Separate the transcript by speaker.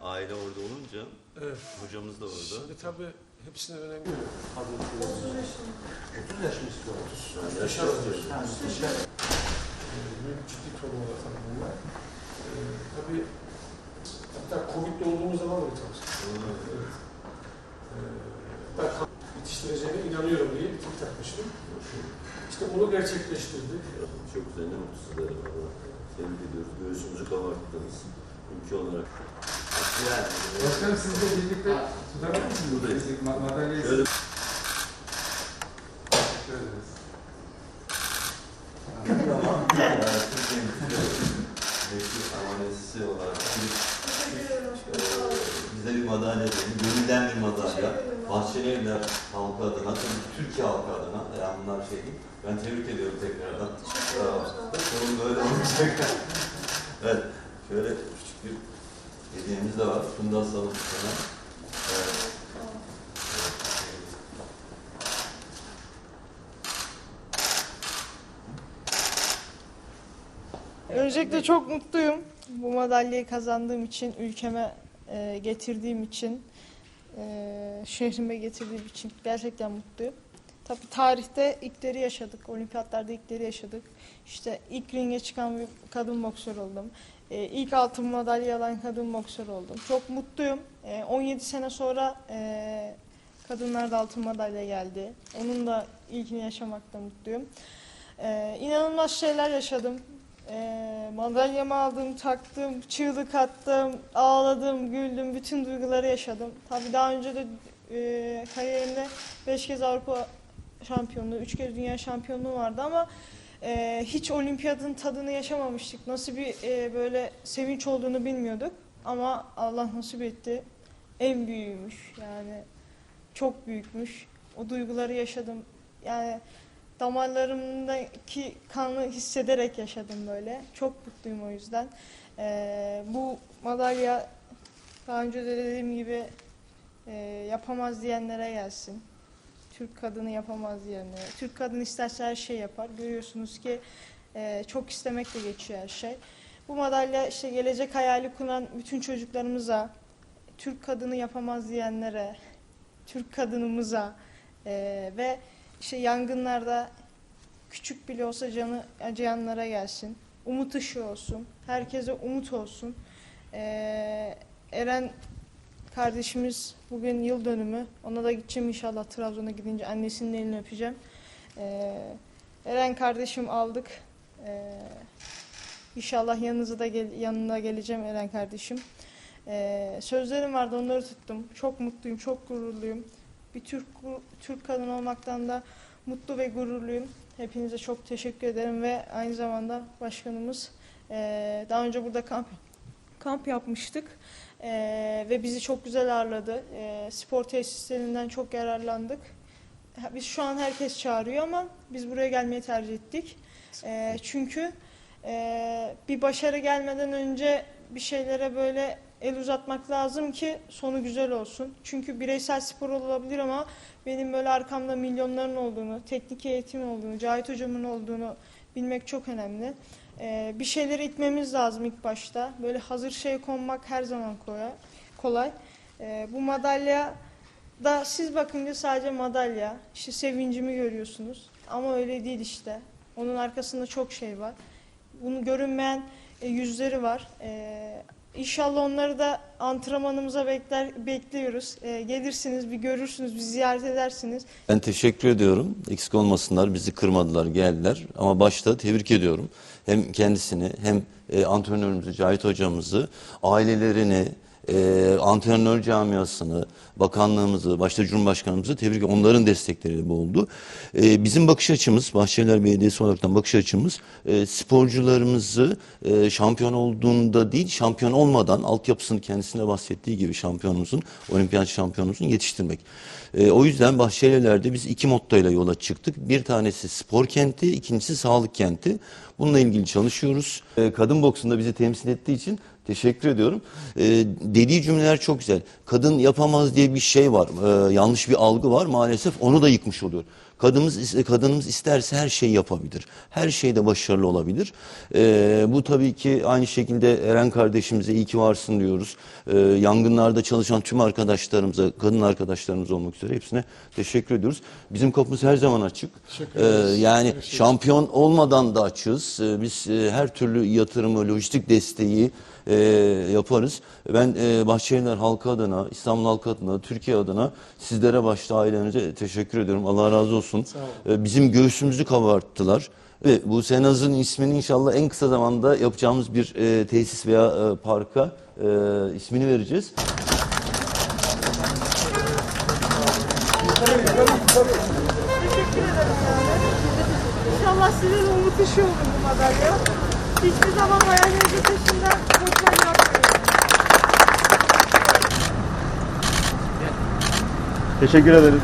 Speaker 1: Aile orada olunca
Speaker 2: Evet.
Speaker 1: hocamız da orada.
Speaker 2: Şimdi tabii hepsine önemli.
Speaker 3: 30 yaş mı istiyor?
Speaker 2: Yaşar diyorsun.
Speaker 3: Yani
Speaker 2: Büyük ciddi torbalar tabii bunlar. Ee, tabii hatta Covid'de olduğumuz zaman da çalıştık. Evet. Ee, hatta yetiştireceğine inanıyorum diye bir tik takmıştım. İşte onu gerçekleştirdik.
Speaker 1: Çok güzel, ne mutlu sizlere valla. Tebrik ediyoruz. Göğsümüzü kabarttınız. Ülke olarak. Yani,
Speaker 4: Başkanım siz de birlikte tutar mısınız?
Speaker 1: Buradayız.
Speaker 4: Ma- Madalyayı
Speaker 1: Şöyle amanesi olarak bize bir madalya verin. Gönülden bir madalya. Bahçelievler halkı adına, tabii Türkiye halkı adına, yani bunlar şey değil. Ben tebrik ediyorum tekrardan. Sorun böyle olacak. evet, şöyle küçük bir hediyemiz de var. Bunu da asalım sana. Evet.
Speaker 5: Öncelikle çok mutluyum. Bu madalyayı kazandığım için, ülkeme e, getirdiğim için, e, şehrime getirdiğim için gerçekten mutluyum. Tabii tarihte ilkleri yaşadık, olimpiyatlarda ilkleri yaşadık. İşte ilk ringe çıkan bir kadın boksör oldum. E, ilk altın madalya alan kadın boksör oldum. Çok mutluyum. E, 17 sene sonra e, kadınlarda altın madalya geldi. Onun da ilkini yaşamakta mutluyum. E, inanılmaz şeyler yaşadım. E, madalyamı aldım, taktım, çığlık attım, ağladım, güldüm, bütün duyguları yaşadım. Tabii daha önce de e, kariyerimde 5 kez Avrupa şampiyonluğu, 3 kez dünya şampiyonluğu vardı ama e, hiç olimpiyatın tadını yaşamamıştık. Nasıl bir e, böyle sevinç olduğunu bilmiyorduk ama Allah nasip etti. En büyüğümüş yani çok büyükmüş. O duyguları yaşadım. Yani damarlarımdaki kanı hissederek yaşadım böyle. Çok mutluyum o yüzden. Ee, bu madalya daha önce de dediğim gibi e, yapamaz diyenlere gelsin. Türk kadını yapamaz diyenlere. Türk kadını isterse her şey yapar. Görüyorsunuz ki e, çok istemekle geçiyor her şey. Bu madalya işte gelecek hayali kuran bütün çocuklarımıza, Türk kadını yapamaz diyenlere, Türk kadınımıza e, ve işte yangınlarda küçük bile olsa canı acıyanlara gelsin. Umut ışığı olsun. Herkese umut olsun. Ee, Eren kardeşimiz bugün yıl dönümü. Ona da gideceğim inşallah Trabzon'a gidince annesinin elini öpeceğim. Ee, Eren kardeşim aldık. Ee, inşallah yanınıza da gel yanına geleceğim Eren kardeşim. Ee, sözlerim vardı onları tuttum. Çok mutluyum, çok gururluyum. Bir Türk Türk kadın olmaktan da mutlu ve gururluyum. Hepinize çok teşekkür ederim ve aynı zamanda başkanımız eee, daha önce burada kamp kamp yapmıştık Eee, ve bizi çok güzel ağırladı. Eee, spor tesislerinden çok yararlandık. Biz şu an herkes çağırıyor ama biz buraya gelmeyi tercih ettik. Eee, çünkü eee, bir başarı gelmeden önce bir şeylere böyle el uzatmak lazım ki sonu güzel olsun. Çünkü bireysel spor olabilir ama benim böyle arkamda milyonların olduğunu, teknik eğitim olduğunu, Cahit hocamın olduğunu bilmek çok önemli. Ee, bir şeyleri itmemiz lazım ilk başta. Böyle hazır şey konmak her zaman kolay. kolay. Ee, bu madalya da siz bakınca sadece madalya. İşte sevincimi görüyorsunuz. Ama öyle değil işte. Onun arkasında çok şey var. Bunu görünmeyen e, yüzleri var. Ee, İnşallah onları da antrenmanımıza bekler bekliyoruz. Ee, gelirsiniz, bir görürsünüz, bir ziyaret edersiniz.
Speaker 1: Ben teşekkür ediyorum. Eksik olmasınlar, bizi kırmadılar, geldiler. Ama başta tebrik ediyorum. Hem kendisini hem e, antrenörümüzü, Cahit hocamızı, ailelerini, e, antrenör camiasını, bakanlığımızı, başta Cumhurbaşkanımızı tebrik. Onların destekleri bu oldu. E, bizim bakış açımız, Bahçeliler Belediyesi olaraktan bakış açımız e, sporcularımızı e, şampiyon olduğunda değil, şampiyon olmadan altyapısını kendisine bahsettiği gibi şampiyonumuzun, olimpiyat şampiyonumuzun yetiştirmek. E, o yüzden Bahçeliler'de biz iki mottoyla yola çıktık. Bir tanesi spor kenti, ikincisi sağlık kenti. Bununla ilgili çalışıyoruz. E, kadın boksunda bizi temsil ettiği için teşekkür ediyorum. E, dediği cümleler çok güzel. Kadın yapamaz diye bir şey var. E, yanlış bir algı var maalesef. Onu da yıkmış oluyor. Kadınımız kadınımız isterse her şeyi yapabilir. Her şeyde başarılı olabilir. Ee, bu tabii ki aynı şekilde Eren kardeşimize iyi ki varsın diyoruz. Ee, yangınlarda çalışan tüm arkadaşlarımıza, kadın arkadaşlarımız olmak üzere hepsine teşekkür ediyoruz. Bizim kapımız her zaman açık.
Speaker 2: Ederiz.
Speaker 1: yani şampiyon olmadan da açığız. Ee, biz e, her türlü yatırımı, lojistik desteği e, yaparız. Ben e, Bahçelievler halkı adına, İstanbul halkı adına, Türkiye adına sizlere başta ailenize teşekkür ediyorum. Allah razı olsun.
Speaker 2: Sağ olun.
Speaker 1: E, bizim göğsümüzü kabarttılar. Ve bu Senaz'ın ismini inşallah en kısa zamanda yapacağımız bir e, tesis veya e, parka e, ismini vereceğiz.
Speaker 5: Teşekkür ederim yani. İnşallah sizin umut ışığı olur bu madalya. Hiçbir zaman hayalinizi peşinden koşmayı yapmayın.
Speaker 3: Teşekkür ederiz.